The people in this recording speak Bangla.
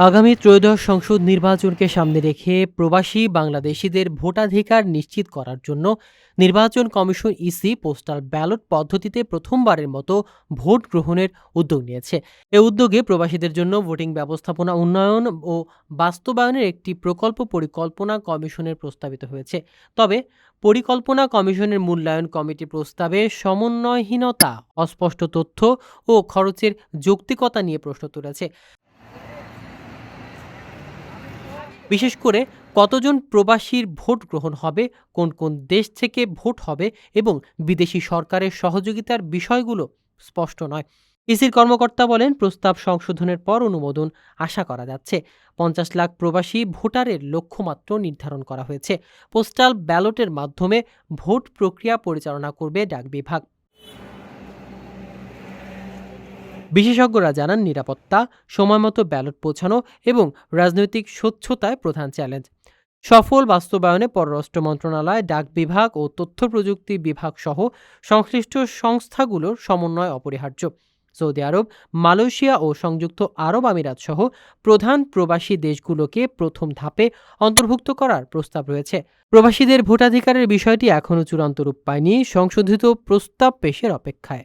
আগামী ত্রয়োদশ সংসদ নির্বাচনকে সামনে রেখে প্রবাসী বাংলাদেশিদের ভোটাধিকার নিশ্চিত করার জন্য নির্বাচন কমিশন ইসি পোস্টাল ব্যালট পদ্ধতিতে প্রথমবারের মতো ভোট গ্রহণের উদ্যোগ নিয়েছে। এ উদ্যোগে প্রবাসীদের জন্য ভোটিং ব্যবস্থাপনা উন্নয়ন ও বাস্তবায়নের একটি প্রকল্প পরিকল্পনা কমিশনের প্রস্তাবিত হয়েছে। তবে পরিকল্পনা কমিশনের মূল্যায়ন কমিটি প্রস্তাবে সমন্বয়হীনতা, অস্পষ্ট তথ্য ও খরচের যৌক্তিকতা নিয়ে প্রশ্ন তুলেছে। বিশেষ করে কতজন প্রবাসীর ভোট গ্রহণ হবে, কোন কোন দেশ থেকে ভোট হবে এবং বিদেশি সরকারের সহযোগিতার বিষয়গুলো স্পষ্ট নয়। ইসির কর্মকর্তা বলেন, প্রস্তাব সংশোধনের পর অনুমোদন আশা করা যাচ্ছে। পঞ্চাশ লাখ প্রবাসী ভোটারের লক্ষ্যমাত্র নির্ধারণ করা হয়েছে। পোস্টাল ব্যালটের মাধ্যমে ভোট প্রক্রিয়া পরিচালনা করবে ডাক বিভাগ। বিশেষজ্ঞরা জানান, নিরাপত্তা, সময়মতো ব্যালট পৌঁছানো এবং রাজনৈতিক স্বচ্ছতায় প্রধান চ্যালেঞ্জ। সফল বাস্তবায়নে পররাষ্ট্র মন্ত্রণালয়, ডাক বিভাগ ও তথ্য প্রযুক্তি বিভাগ সহ সংশ্লিষ্ট সংস্থাগুলোর সমন্বয় অপরিহার্য। সৌদি আরব, মালয়েশিয়া ও সংযুক্ত আরব আমিরাত সহ প্রধান প্রবাসী দেশগুলোকে প্রথম ধাপে অন্তর্ভুক্ত করার প্রস্তাব রয়েছে। প্রবাসীদের ভোটাধিকারের বিষয়টি এখনও চূড়ান্ত রূপ পায়নি সংশোধিত প্রস্তাব পেশের অপেক্ষায়।